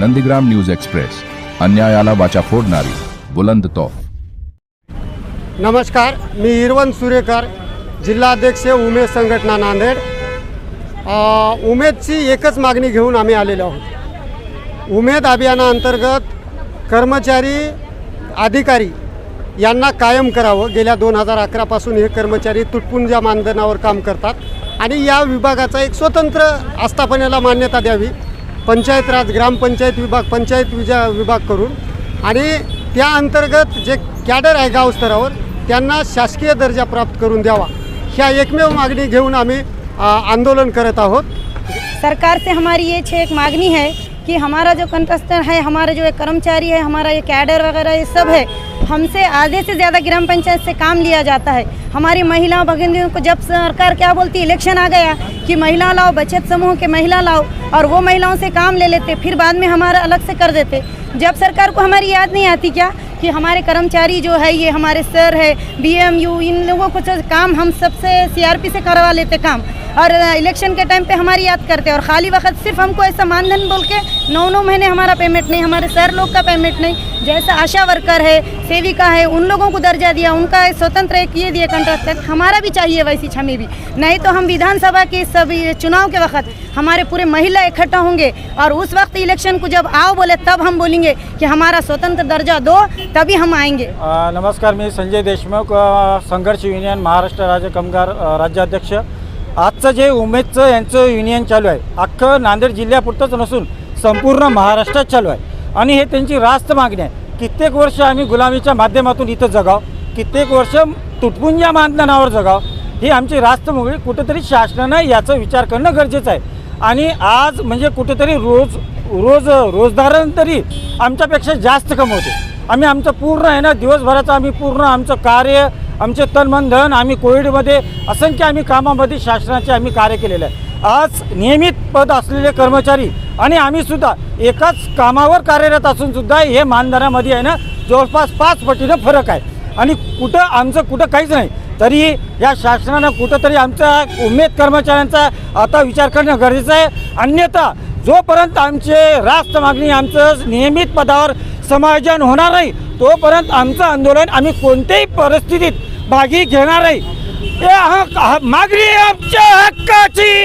Nandigram news express. अन्यायाला वाचा फोडणारी बुलंद तोफ. नमस्कार मी इरवन सुरेकर जिल्हाध्यक्ष उमेद संघटना नांदेड. उमेदची एकच मागणी घेऊन आम्ही आलेलो आहोत. उमेद अभियानाअंतर्गत कर्मचारी अधिकारी यांना कायम करावं. गेल्या दोन हजार अकरापासून हे कर्मचारी तुटपुंजा मानधनावर काम करतात आणि या विभागाचा एक स्वतंत्र आस्थापनेला मान्यता द्यावी. पंचायत राज ग्रामपंचायत विभाग पंचायत विजा विभाग करून आणि त्या अंतर्गत जे कॅडर आहे गावस्तरावर त्यांना शासकीय दर्जा प्राप्त करून द्यावा. ह्या एकमेव मागणी घेऊन आम्ही आंदोलन करत आहोत. सरकार से हमारी ये छः एक मागणी है कि हमारा जो कंटस्टर है हमारा जो एक कर्मचारी है हमारा ये कैडर वगैरह ये सब है हमसे आधे से ज़्यादा ग्राम पंचायत से काम लिया जाता है। हमारी महिलाओं भगिनियों को जब सरकार क्या बोलती इलेक्शन आ गया कि महिला लाओ, बचत समूह के महिला लाओ और वो महिलाओं से काम ले लेते, फिर बाद में हमारा अलग से कर देते। जब सरकार को हमारी याद नहीं आती क्या कि हमारे कर्मचारी जो है, ये हमारे सर है बीएमयू इन लोगों को जो काम हम सबसे सीआरपी से करवा लेते काम। और इलेक्शन के टाइम पे हमारी याद करते हैं। और खाली वक्त सिर्फ़ हमको ऐसा मानधन बोल के नौ नौ महीने हमारा पेमेंट नहीं, हमारे सर लोग का पेमेंट नहीं। जैसा आशा वर्कर है, सेविका है, उन लोगों को दर्जा दिया, उनका स्वतंत्र एक ये दिया कंट्रैक्ट हमारा भी चाहिए वैसी हमें भी। नहीं तो हम विधानसभा के सभी चुनाव के वक्त हमारे पूरे महिला इकट्ठा होंगे और उस वक्त इलेक्शन को जब आओ बोले, तब हम बोलेंगे कि हमारा स्वतंत्र दर्जा दो, तभी हम आएँगे। नमस्कार, मी संजय देशमुख संघर्ष युनियन महाराष्ट्र राज्य कामगार राज्याध्यक्ष। आजचं जे उमेदचं यांचं युनियन चालू आहे. अख्खं नांदेड जिल्ह्यापुरतंच नसून संपूर्ण महाराष्ट्रात चालू आहे. आणि हे त्यांची रास्त मागणी आहे. कित्येक वर्ष आम्ही गुलामीच्या माध्यमातून इथं जगाव. कित्येक वर्ष तुटपुंजा मानधनावर जगाव. ही आमची रास्त मुगळी कुठेतरी शासनानं याचा विचार करणं गरजेचं आहे. आणि आज म्हणजे कुठेतरी रोज रोज रोजदारांतरी आमच्यापेक्षा जास्त कमवते. आम्ही आमचं पूर्ण आहे ना दिवसभराचं आम्ही पूर्ण आमचं कार्य आमचे तन मन धन आम्ही कोविडमध्ये असंख्य आम्ही कामामध्ये शासनाचे आम्ही कार्य केलेलं आहे. आज नियमित पद असलेले कर्मचारी आणि आम्हीसुद्धा एकाच कामावर कार्यरत असून सुद्धा हे मानधनामध्ये आहे ना जवळपास पाच पटीनं फरक आहे. आणि कुठं आमचं कुठं काहीच नाही. तरी या शासनानं कुठंतरी आमच्या उमेद कर्मचाऱ्यांचा आता विचार करणं गरजेचं आहे. अन्यथा जोपर्यंत आमचे रास्त मागणी आमचं नियमित पदावर समायोजन होणार नाही तोपर्यंत आमचं आंदोलन आम्ही कोणत्याही परिस्थितीत भागी घेणार नाही मागणी आमच्या हक्काची.